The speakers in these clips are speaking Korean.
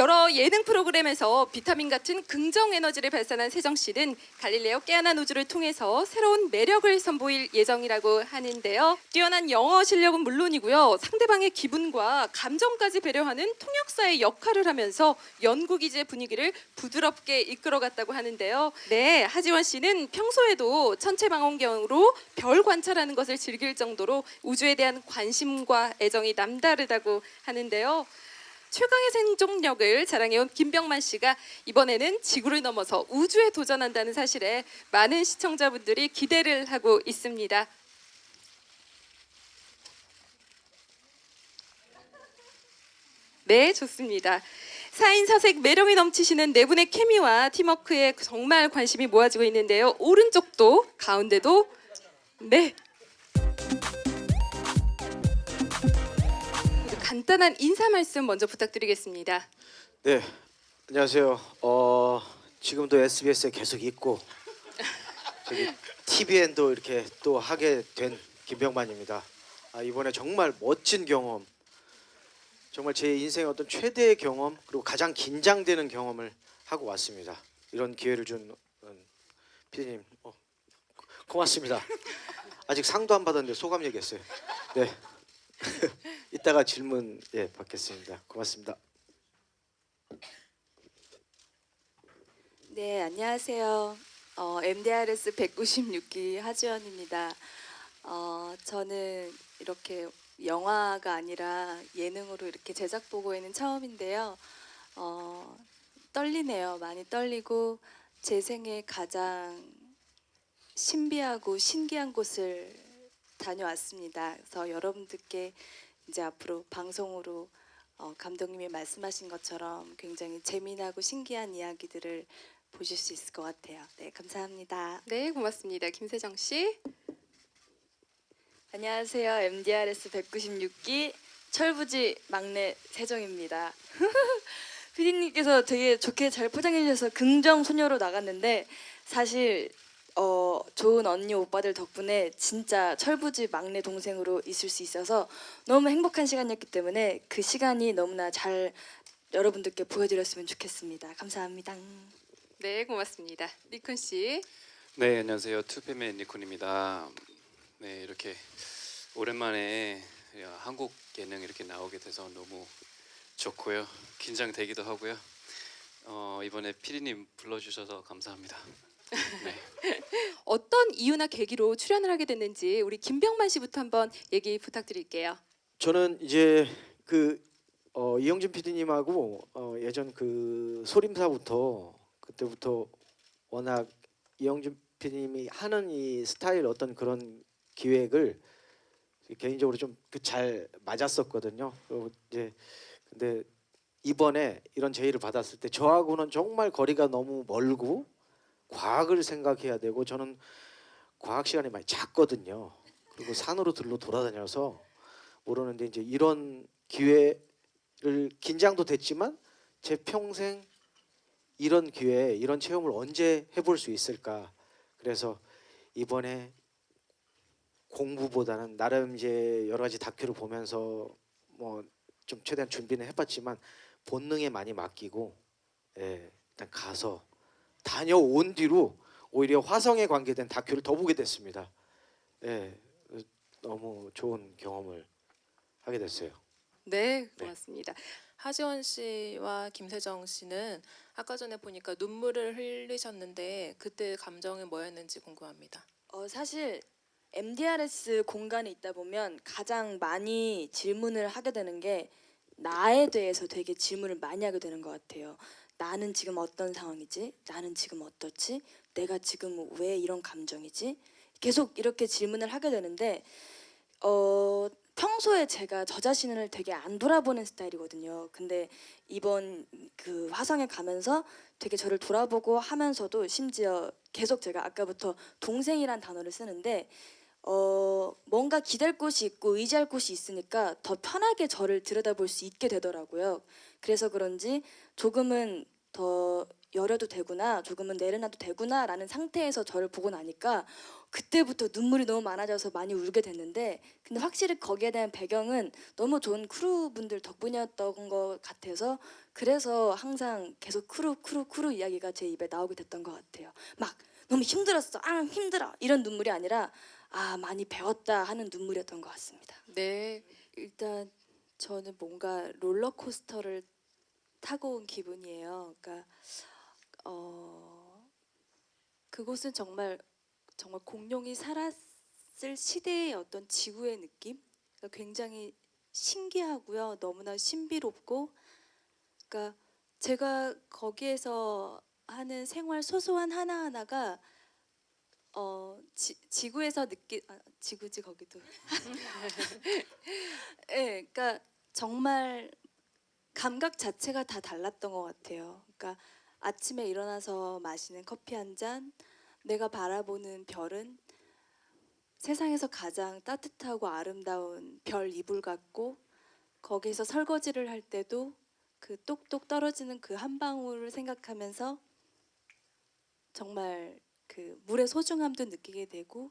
여러 예능 프로그램에서 비타민 같은 긍정 에너지를 발산한 세정 씨는 갈릴레오 깨어난 우주를 통해서 새로운 매력을 선보일 예정이라고 하는데요. 뛰어난 영어 실력은 물론이고요. 상대방의 기분과 감정까지 배려하는 통역사의 역할을 하면서 연구 기지의 분위기를 부드럽게 이끌어갔다고 하는데요. 네, 하지원 씨는 평소에도 천체망원경으로 별 관찰하는 것을 즐길 정도로 우주에 대한 관심과 애정이 남다르다고 하는데요. 최강의 생존력을 자랑해온 김병만 씨가 이번에는 지구를 넘어서 우주에 도전한다는 사실에 많은 시청자분들이 기대를 하고 있습니다. 네, 좋습니다. 사인 사색 매력이 넘치시는 네 분의 케미와 팀워크에 정말 관심이 모아지고 있는데요. 오른쪽도 가운데도 네. 간단한 인사 말씀 먼저 부탁드리겠습니다. 네, 안녕하세요. 어, 지금도 SBS에 계속 있고 저기 TVN도 이렇게 또 하게 된 김병만입니다. 아, 이번에 정말 멋진 경험, 정말 제 인생의 어떤 최대의 경험 그리고 가장 긴장되는 경험을 하고 왔습니다. 이런 기회를 준 음, 피디님 어, 고- 고맙습니다. 아직 상도 안 받았는데 소감 얘기했어요. 네, 이따가 질문 예 받겠습니다. 고맙습니다. 네, 안녕하세요. 어, MDRS 196기 하지원입니다. 어, 저는 이렇게 영화가 아니라 예능으로 이렇게 제작 보고에는 처음인데요. 어, 떨리네요. 많이 떨리고 제 생에 가장 신비하고 신기한 곳을 다녀왔습니다. 그래서 여러분들께 이제 앞으로 방송으로 어, 감독님이 말씀하신 것처럼 굉장히 재미나고 신기한 이야기들을 보실 수 있을 것 같아요. 네, 감사합니다. 네, 고맙습니다. 김세정 씨. 안녕하세요. MDRS 196기 철부지 막내 세정입니다. 피디님께서 되게 좋게 잘 포장해 주셔서 긍정 소녀로 나갔는데 사실 어, 좋은 언니 오빠들 덕분에 진짜 철부지 막내 동생으로 있을 수 있어서 너무 행복한 시간이었기 때문에 그 시간이 너무나 잘 여러분들께 보여드렸으면 좋겠습니다. 감사합니다. 네, 고맙습니다. 니콘 씨. 네 안녕하세요 투페맨 니콘입니다. 네 이렇게 오랜만에 한국 예능 이렇게 나오게 돼서 너무 좋고요 긴장되기도 하고요. 어, 이번에 피디님 불러주셔서 감사합니다. 네. 어떤 이유나 계기로 출연을 하게 됐는지 우리 김병만 씨부터 한번 얘기 부탁드릴게요. 저는 이제 그 어, 이영진 PD님하고 어, 예전 그 소림사부터 그때부터 워낙 이영진 PD님이 하는 이 스타일 어떤 그런 기획을 개인적으로 좀그잘 맞았었거든요. 그리고 이제 근데 이번에 이런 제의를 받았을 때 저하고는 정말 거리가 너무 멀고 과학을 생각해야 되고 저는 과학 시간이 많이 작거든요. 그리고 산으로 들로 돌아다녀서 모르는데 이제 이런 기회를 긴장도 됐지만 제 평생 이런 기회, 이런 체험을 언제 해볼 수 있을까? 그래서 이번에 공부보다는 나름 이제 여러 가지 다큐를 보면서 뭐 좀 최대한 준비는 해봤지만 본능에 많이 맡기고 예, 일단 가서 다녀온 뒤로 오히려 화성에 관계된 다큐를 더 보게 됐습니다. 예, 너무 좋은 경험을 하게 됐어요. 네, 고맙습니다. 하지원 씨와 김세정 씨는 아까 전에 보니까 눈물을 흘리셨는데 그때 감정이 뭐였는지 궁금합니다. 어, 사실 MDRS 공간에 있다 보면 가장 많이 질문을 하게 되는 게 나에 대해서 되게 질문을 많이 하게 되는 것 같아요. 나는 지금 어떤 상황이지? 나는 지금 어떻지? 내가 지금 왜 이런 감정이지? 계속 이렇게 질문을 하게 되는데 어, 평소에 제가 저 자신을 되게 안 돌아보는 스타일이거든요. 근데 이번 그 화성에 가면서 되게 저를 돌아보고 하면서도 심지어 계속 제가 아까부터 동생이란 단어를 쓰는데 어 뭔가 기댈 곳이 있고 의지할 곳이 있으니까 더 편하게 저를 들여다볼 수 있게 되더라고요. 그래서 그런지 조금은 더 열어도 되구나, 조금은 내려놔도 되구나라는 상태에서 저를 보고 나니까 그때부터 눈물이 너무 많아져서 많이 울게 됐는데 근데 확실히 거기에 대한 배경은 너무 좋은 크루분들 덕분이었던 것 같아서 그래서 항상 계속 크루 크루 크루 이야기가 제 입에 나오게 됐던 것 같아요. 막 너무 힘들었어, 아 힘들어 이런 눈물이 아니라 아 많이 배웠다 하는 눈물이었던 것 같습니다. 네. 일단 저는 뭔가 롤러코스터를 타고 온 기분이에요. 그러니까 어 그곳은 정말 정말 공룡이 살았을 시대의 어떤 지구의 느낌. 그러니까 굉장히 신기하고요. 너무나 신비롭고 그러니까 제가 거기에서 하는 생활 소소한 하나 하나가 어 지, 지구에서 느끼 아, 지구지 거기도 예, 그러니까 정말 감각 자체가 다 달랐던 것 같아요. 그러니까 아침에 일어나서 마시는 커피 한 잔, 내가 바라보는 별은 세상에서 가장 따뜻하고 아름다운 별 이불 같고 거기서 설거지를 할 때도 그 똑똑 떨어지는 그 한 방울을 생각하면서 정말 그 물의 소중함도 느끼게 되고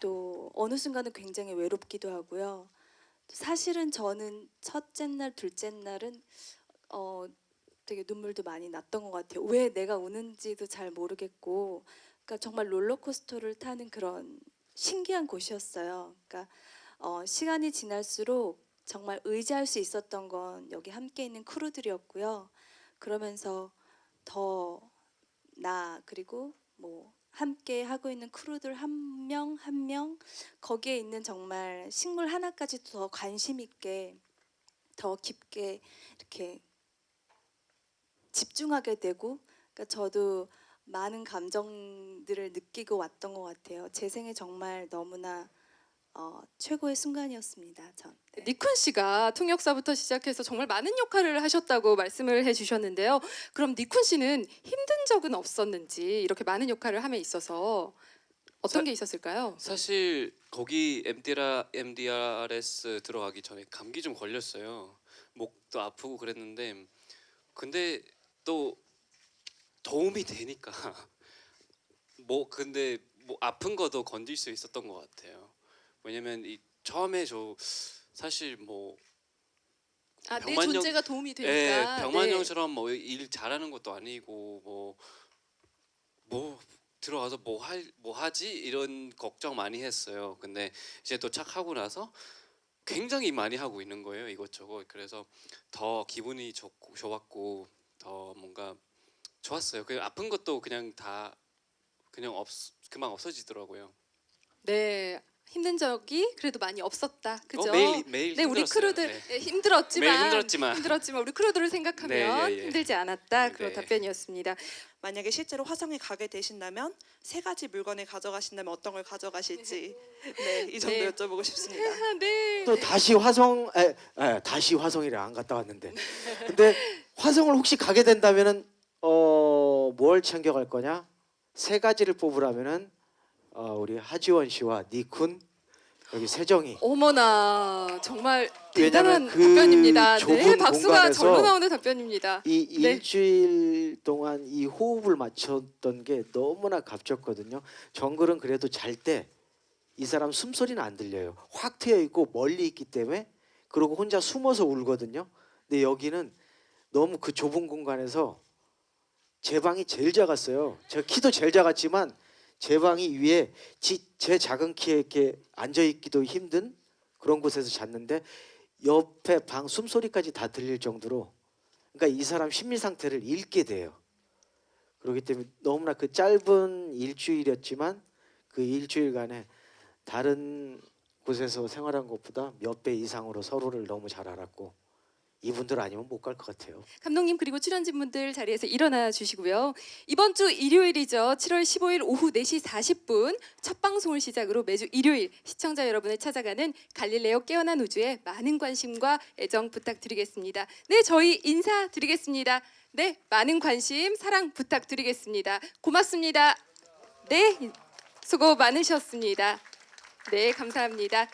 또 어느 순간은 굉장히 외롭기도 하고요. 사실은 저는 첫째 날, 둘째 날은 어 되게 눈물도 많이 났던 것 같아요. 왜 내가 우는지도 잘 모르겠고, 그러니까 정말 롤러코스터를 타는 그런 신기한 곳이었어요. 그러니까 어, 시간이 지날수록 정말 의지할 수 있었던 건 여기 함께 있는 크루들이었고요. 그러면서 더 나 그리고 뭐 함께 하고 있는 크루들 한 명 한 명 거기에 있는 정말 식물 하나까지도 더 관심 있게 더 깊게 이렇게 집중하게 되고 그러니까 저도 많은 감정들을 느끼고 왔던 것 같아요. 제 생에 정말 너무나 어, 최고의 순간이었습니다. 전. 네. 니쿤 씨가 통역사부터 시작해서 정말 많은 역할을 하셨다고 말씀을 해주셨는데요. 그럼 니쿤 씨는 힘든 적은 없었는지 이렇게 많은 역할을 함에 있어서 어떤 사- 게 있었을까요? 사실 거기 MDR, MDRS 들어가기 전에 감기 좀 걸렸어요. 목도 아프고 그랬는데 근데 또 도움이 되니까 뭐 근데 뭐 아픈 거도 건질 수 있었던 것 같아요. 왜냐면 이 처음에 저 사실 뭐 아, 내 병만용- 존재가 도움이 예, 되니까. 병만형처럼 뭐 일 잘하는 것도 아니고 뭐 뭐 들어가서 뭐 할 뭐 하지 이런 걱정 많이 했어요. 근데 이제 도착하고 나서 굉장히 많이 하고 있는 거예요 이것저것. 그래서 더 기분이 좋고 좋았고 더 뭔가 좋았어요. 그 아픈 것도 그냥 다 그냥 없 그만 없어지더라고요. 네. 힘든 적이 그래도 많이 없었다. 그죠? 어, 매일 매일 네, 우리 힘들었어요. 크루들 네. 예, 힘들었지만 매일 힘들었지만 힘들었지만 우리 크루들을 생각하면 네, 예, 예. 힘들지 않았다 그런 네. 답변이었습니다. 만약에 실제로 화성에 가게 되신다면 세 가지 물건을 가져가신다면 어떤 걸 가져가실지 네, 이 정도 네. 여쭤보고 싶습니다. 아, 네. 또 다시 화성 에, 에, 다시 화성이래 안 갔다 왔는데 근데 화성을 혹시 가게 된다면은 어 뭘 챙겨갈 거냐 세 가지를 뽑으라면은 어, 우리 하지원 씨와 니쿤 여기 세정이 어머나 정말 왜냐면 대단한 그 답변입니다. 네, 좁은 박수가 공간에서 절로 나오는 답변입니다. 이 네. 일주일 동안 이 호흡을 맞췄던 게 너무나 값졌거든요. 정글은 그래도 잘 때 이 사람 숨소리는 안 들려요. 확 트여 있고 멀리 있기 때문에 그리고 혼자 숨어서 울거든요. 근데 여기는 너무 그 좁은 공간에서 제 방이 제일 작았어요. 제가 키도 제일 작았지만 제 방이 위에 지, 제 작은 키에 이렇게 앉아 있기도 힘든 그런 곳에서 잤는데 옆에 방 숨소리까지 다 들릴 정도로 그러니까 이 사람 심리 상태를 읽게 돼요. 그렇기 때문에 너무나 그 짧은 일주일이었지만 그 일주일간에 다른 곳에서 생활한 것보다 몇 배 이상으로 서로를 너무 잘 알았고 이분들 아니면 못 갈 것 같아요. 감독님 그리고 출연진 분들 자리에서 일어나 주시고요. 이번 주 일요일이죠. 7월 15일 오후 4시 40분 첫 방송을 시작으로 매주 일요일 시청자 여러분을 찾아가는 갈릴레오 깨어난 우주에 많은 관심과 애정 부탁드리겠습니다. 네, 저희 인사드리겠습니다. 네, 많은 관심, 사랑 부탁드리겠습니다. 고맙습니다. 네, 수고 많으셨습니다. 네, 감사합니다.